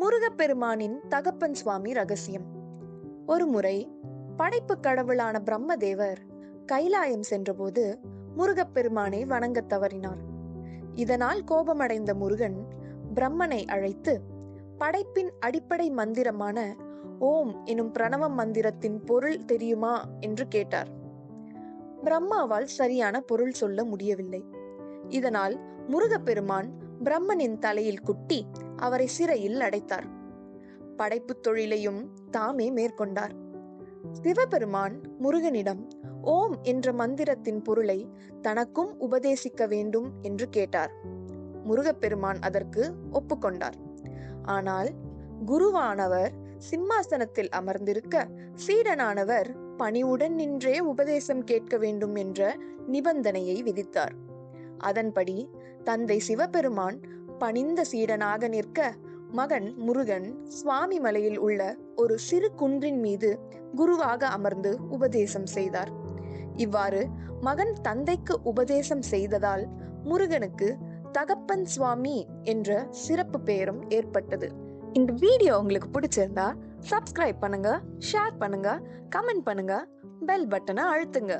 முருகப்பெருமானின் தகப்பன் சுவாமி ரகசியம். ஒரு முறை படைப்பு கடவுளான பிரம்மதேவர் கைலாயம் சென்றபோது முருகப்பெருமானை வணங்கத் தவறினார். இதனால் கோபமடைந்த முருகன் பிரம்மனை அழைத்து படைப்பின் அடிப்படை மந்திரமான ஓம் எனும் பிரணவ மந்திரத்தின் பொருள் தெரியுமா என்று கேட்டார். பிரம்மாவால் சரியான பொருள் சொல்ல முடியவில்லை. இதனால் முருகப்பெருமான் பிரம்மனின் தலையில் குட்டி அவரை சிறையில் அடைத்தார். படைப்புத் தொழிலையும் தாமே மேற்கொண்டார். சிவபெருமான் முருகனிடம் ஓம் என்ற மந்திரத்தின் பொருளை தனக்கும் உபதேசிக்க வேண்டும் என்று கேட்டார். முருகப்பெருமான் அதற்கு ஒப்புக்கொண்டார் ஆனால் குருவானவர் சிம்மாசனத்தில் அமர்ந்திருக்க சீடனானவர் பணிவுடன் நின்றே உபதேசம் கேட்க வேண்டும் என்ற நிபந்தனையை விதித்தார். அதன்படி தந்தை சிவபெருமான் பணிந்த சீடனாக நிற்க மகன் முருகன் சுவாமி மலையில் உள்ள ஒரு சிறு குன்றின் மீது குருவாக அமர்ந்து உபதேசம் செய்தார். இவ்வாறு மகன் தந்தைக்கு உபதேசம் செய்ததால் முருகனுக்கு தகப்பன் சுவாமி என்ற சிறப்பு பெயரும் ஏற்பட்டது. இந்த வீடியோ உங்களுக்கு பிடிச்சிருந்தா சப்ஸ்கிரைப் பண்ணுங்க ஷேர் பண்ணுங்க கமெண்ட் பண்ணுங்க பெல் பட்டனை அழுத்துங்க.